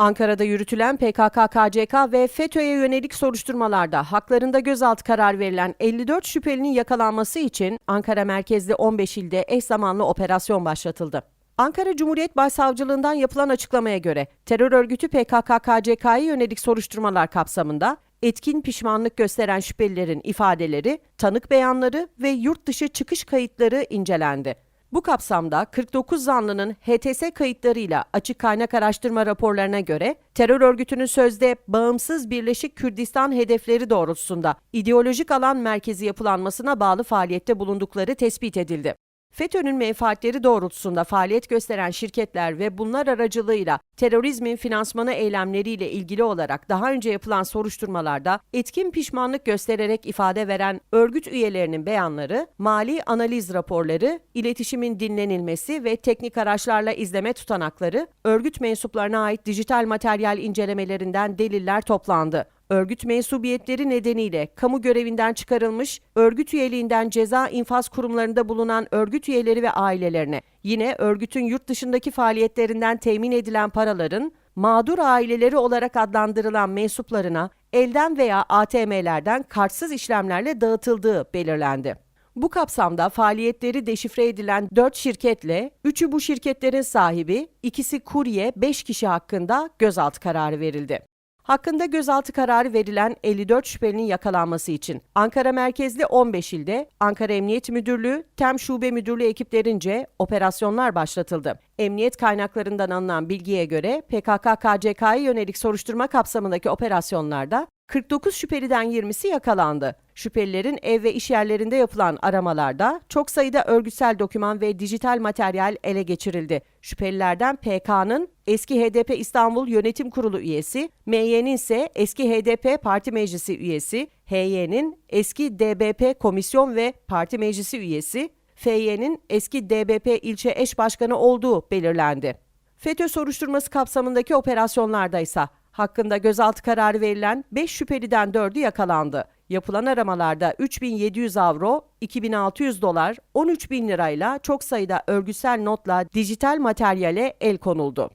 Ankara'da yürütülen PKK-KCK ve FETÖ'ye yönelik soruşturmalarda haklarında gözaltı karar verilen 54 şüphelinin yakalanması için Ankara merkezli 15 ilde eş zamanlı operasyon başlatıldı. Ankara Cumhuriyet Başsavcılığından yapılan açıklamaya göre terör örgütü PKK-KCK'ya yönelik soruşturmalar kapsamında etkin pişmanlık gösteren şüphelilerin ifadeleri, tanık beyanları ve yurt dışı çıkış kayıtları incelendi. Bu kapsamda 49 zanlının HTS kayıtlarıyla açık kaynak araştırma raporlarına göre terör örgütünün sözde bağımsız Birleşik Kürdistan hedefleri doğrultusunda ideolojik alan merkezi yapılanmasına bağlı faaliyette bulundukları tespit edildi. FETÖ'nün menfaatleri doğrultusunda faaliyet gösteren şirketler ve bunlar aracılığıyla terörizmin finansmanı eylemleriyle ilgili olarak daha önce yapılan soruşturmalarda etkin pişmanlık göstererek ifade veren örgüt üyelerinin beyanları, mali analiz raporları, iletişimin dinlenilmesi ve teknik araçlarla izleme tutanakları, örgüt mensuplarına ait dijital materyal incelemelerinden deliller toplandı örgüt mensubiyetleri nedeniyle kamu görevinden çıkarılmış, örgüt üyeliğinden ceza infaz kurumlarında bulunan örgüt üyeleri ve ailelerine, yine örgütün yurt dışındaki faaliyetlerinden temin edilen paraların mağdur aileleri olarak adlandırılan mensuplarına elden veya ATM'lerden kartsız işlemlerle dağıtıldığı belirlendi. Bu kapsamda faaliyetleri deşifre edilen 4 şirketle, 3'ü bu şirketlerin sahibi, ikisi kurye 5 kişi hakkında gözaltı kararı verildi. Hakkında gözaltı kararı verilen 54 şüphelinin yakalanması için Ankara merkezli 15 ilde Ankara Emniyet Müdürlüğü, TEM Şube Müdürlüğü ekiplerince operasyonlar başlatıldı. Emniyet kaynaklarından alınan bilgiye göre PKK-KCK'ya yönelik soruşturma kapsamındaki operasyonlarda 49 şüpheliden 20'si yakalandı. Şüphelilerin ev ve iş yerlerinde yapılan aramalarda çok sayıda örgütsel doküman ve dijital materyal ele geçirildi. Şüphelilerden PK'nın eski HDP İstanbul Yönetim Kurulu üyesi, MY'nin ise eski HDP Parti Meclisi üyesi, HY'nin eski DBP Komisyon ve Parti Meclisi üyesi, FY'nin eski DBP ilçe eş başkanı olduğu belirlendi. FETÖ soruşturması kapsamındaki operasyonlarda ise hakkında gözaltı kararı verilen 5 şüpheliden 4'ü yakalandı. Yapılan aramalarda 3700 avro, 2600 dolar, 13 bin lirayla çok sayıda örgütsel notla dijital materyale el konuldu.